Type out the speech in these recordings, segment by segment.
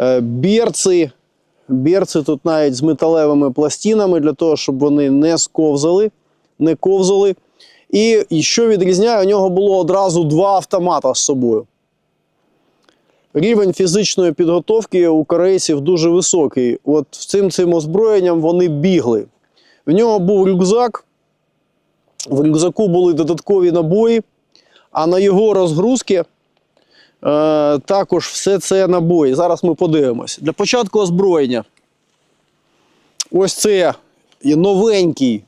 Е, Берці. Берці тут навіть з металевими пластинами для того, щоб вони не сковзали, не ковзали. І, що відрізняє, у нього було одразу два автомата з собою. Рівень фізичної підготовки у корейців дуже високий. От цим цим озброєнням вони бігли. В нього був рюкзак. В рюкзаку були додаткові набої, а на його розгрузки також все це набої. Зараз ми подивимось. Для початку озброєння. Ось це новенький,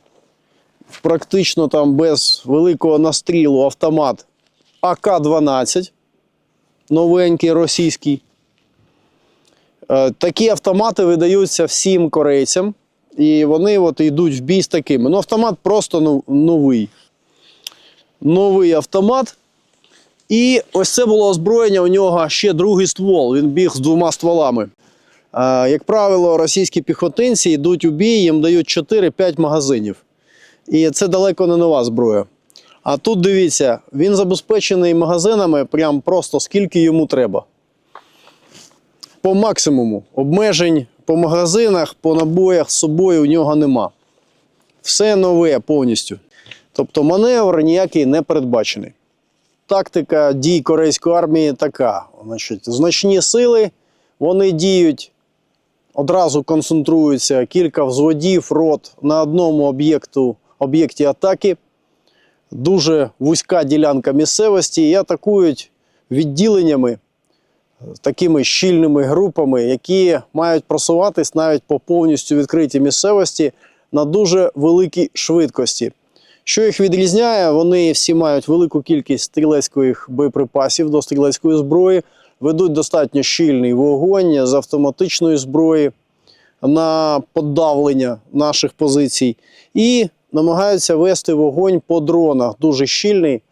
практично там без великого настрілу автомат АК-12. Новенький російський. Е, Такі автомати видаються всім корейцям. І вони от йдуть в бій з такими. Ну, автомат просто новий. Новий автомат. І ось це було озброєння. У нього ще другий ствол. Він біг з двома стволами. Е, Як правило, російські піхотинці йдуть у бій, їм дають 4-5 магазинів. І це далеко не нова зброя. А тут дивіться, він забезпечений магазинами прям просто скільки йому треба. По максимуму. Обмежень по магазинах, по набоях з собою у нього нема. Все нове повністю. Тобто маневр ніякий не передбачений. Тактика дій корейської армії така. Значить, значні сили, вони діють, одразу концентруються кілька взводів, рот на одному об'єкту, об'єкті атаки дуже вузька ділянка місцевості і атакують відділеннями, такими щільними групами, які мають просуватись навіть по повністю відкритій місцевості на дуже великій швидкості. Що їх відрізняє? Вони всі мають велику кількість стрілецьких боєприпасів до стрілецької зброї, ведуть достатньо щільний вогонь з автоматичної зброї на подавлення наших позицій і намагаються вести вогонь по дронах дуже щільний.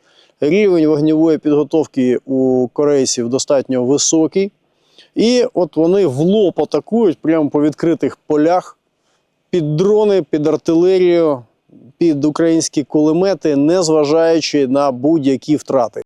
Рівень вогневої підготовки у корейців достатньо високий. І от вони в лоб атакують прямо по відкритих полях під дрони, під артилерію, під українські кулемети, незважаючи на будь-які втрати.